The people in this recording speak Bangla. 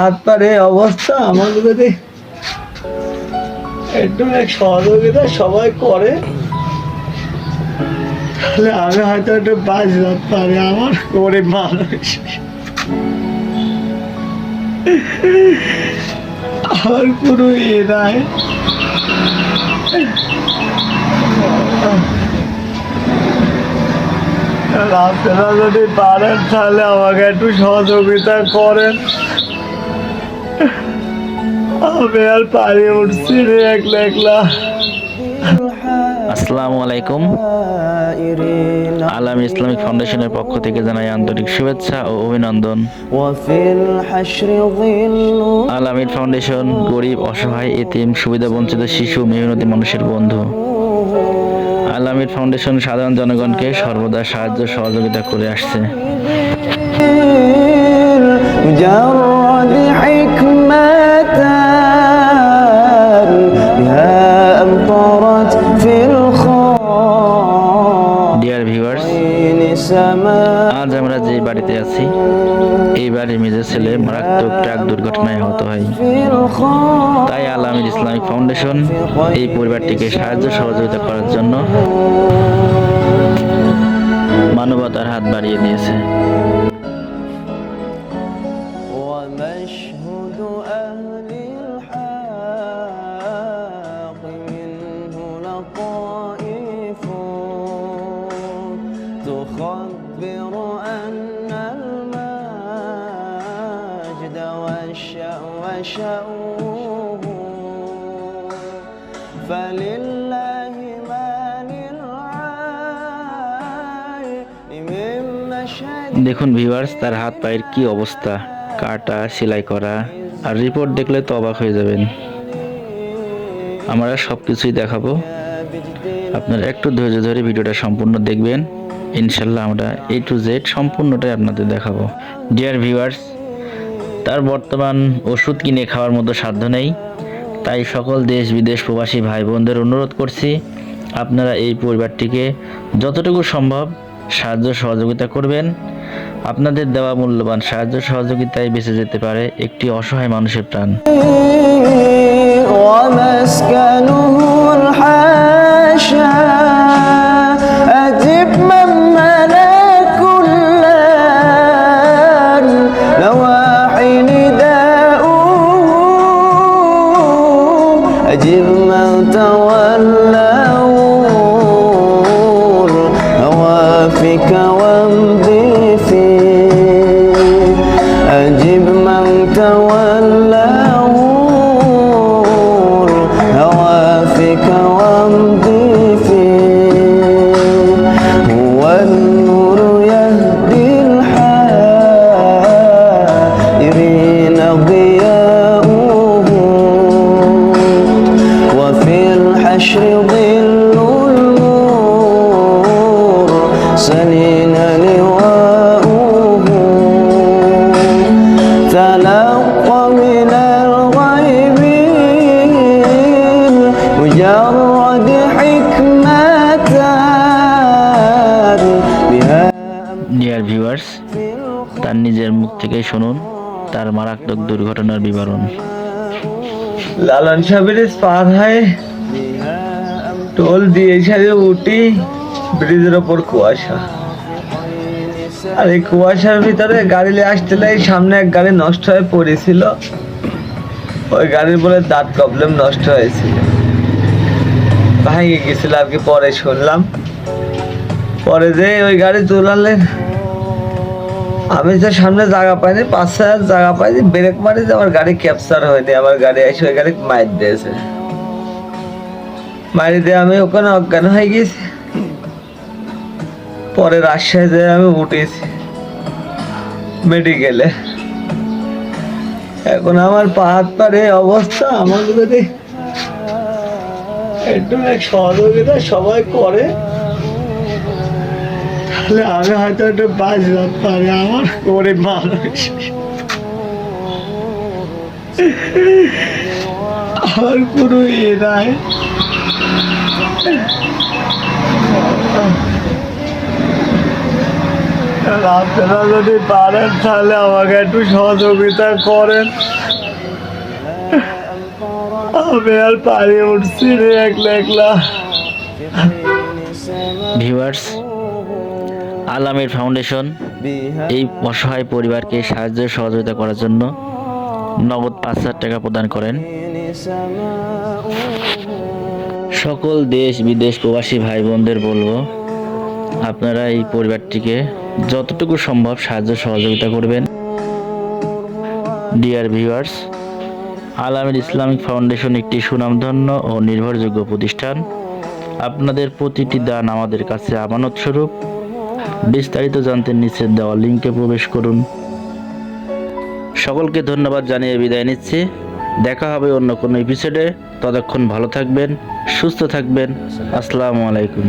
হাত পার অবস্থা আমাকে যদি একটু এক সহযোগিতা সবাই করে, তাহলে আমি হয়তো একটু বাঁচতে পারি আমার গরিব মানুষ। আমার কোনো ইয়ে নাই। আপনারা যদি পারেন, তাহলে আমাকে একটু সহযোগিতা করেন। আমি আর উঠছি রে একলা একলা। আসসালামু আলাইকুম। আলাম ইসলামিক ফাউন্ডেশনের পক্ষ থেকে জানাই আন্তরিক শুভেচ্ছা ও অভিনন্দন। আলামিন ফাউন্ডেশন গরিব অসহায় এতিম সুবিধা বঞ্চিত শিশু মেহনতি মানুষের বন্ধু। আলামিন ফাউন্ডেশন সাধারণ জনগণকে সর্বদা সাহায্য সহযোগিতা করে আসছে। مجرد حكمة بها أمطرت في ডিয়ার ভিউয়ার্স الخين سماء আজ আমরা যে বাড়িতে আছি এই বাড়ির মেজর ছেলে মারাত্মক ট্রাক দুর্ঘটনায় আহত হয় في الخين তাই আলামিন ইসলামিক ফাউন্ডেশন এই পরিবারটিকে সাহায্য সহযোগিতা করার জন্য মানবতার হাত বাড়িয়ে দিয়েছে ومشهد أهل الحق منه لطائف تخبر أن المجد والشأو شأوه فلله ما للعين من مشهد দেখুন ভিউয়ার্স তার হাত পায়ের কি অবস্থা কাটা, সেলাই করা আর রিপোর্ট দেখলে তো অবাক হয়ে যাবেন। আমরা সব কিছুই দেখাবো। আপনারা একটু ধৈর্য ধরে ভিডিওটা সম্পূর্ণ দেখবেন। ইনশাল্লাহ আমরা এ টু জেড সম্পূর্ণটাই আপনাদের দেখাবো। ডিয়ার ভিউয়ার্স তার বর্তমান ওষুধ কিনে খাওয়ার মতো সাধ্য নেই। তাই সকল দেশ, বিদেশ প্রবাসী ভাই বোনদের অনুরোধ করছি, আপনারা এই পরিবারটিকে যতটুকু সম্ভব সাহায্য সহযোগিতা করবেন আপনাদের দেওয়া মূল্যবান সাহায্য সহযোগিতায় বেঁচে যেতে পারে একটি অসহায় মানুষের প্রাণ ومسكنه الحاشا أجب الحشر ظل النور سنين لواؤه تلقى من الغيب مجرد حكمة بها ডিয়ার ভিউয়ার্স في তার নিজের মুখ থেকে শুনুন তার মারাত্মক দুর্ঘটনার বিবরণ লালন সাহেবের পার হয় টোল দিয়ে সাথে উঠি, ব্রিজের ওপর কুয়াশা। আর এই কুয়াশার ভিতরে গাড়ি নিয়ে আসছিল এই সামনে এক গাড়ি নষ্ট হয়ে পড়েছিল। ওই গাড়ির বলে দাঁত প্রবলেম নষ্ট হয়েছিল। ভেঙে গেছিল আর কি, পরে শুনলাম। পরে যে ওই গাড়ি তুলালেন। আমি তো সামনে জায়গা পাইনি পাঁচ হাজার জায়গা পাইনি, ব্রেক মারি আমার গাড়ি ক্যাপচার হয়নি, আমার গাড়ি এসে ওই গাড়ি মাইর দিয়েছে। দিয়ে আমি ওখানে অজ্ঞান হয়ে গেছি পরে রাজশাহী যেয়ে আমি উঠেছি মেডিকেলে এখন আমার পা হাত পার অবস্থা আমাকে যদি একটু সহযোগিতা সবাই করে, তাহলে আমি হয়তো একটু বাঁচতে পারি আমার গরিব মানুষ। আমার কোনো ইয়ে নাই। আপনারা যদি পারেন তাহলে আমাকে একটু সহযোগিতা করেন। আমি আর পারি উঠছি রে একলা একলা। ভিউয়ার্স, আলামের ফাউন্ডেশন এই অসহায় পরিবারকে সাহায্য সহযোগিতা করার জন্য নগদ পাঁচ হাজার টাকা প্রদান করেন। সকল দেশ বিদেশ প্রবাসী ভাই বোনদের বলব, আপনারা এই পরিবারটিকে যতটুকু সম্ভব সাহায্য সহযোগিতা করবেন। ডিয়ার ভিউয়ার্স আলামের ইসলামিক ফাউন্ডেশন একটি সুনামধন্য ও নির্ভরযোগ্য প্রতিষ্ঠান। আপনাদের প্রতিটি দান আমাদের কাছে আমানত স্বরূপ বিস্তারিত জানতে নিচের দেওয়া লিঙ্কে প্রবেশ করুন। সকলকে ধন্যবাদ জানিয়ে বিদায় নিচ্ছি। দেখা হবে অন্য কোনো এপিসোডে ততক্ষণ ভালো থাকবেন সুস্থ থাকবেন। আসসালামু আলাইকুম।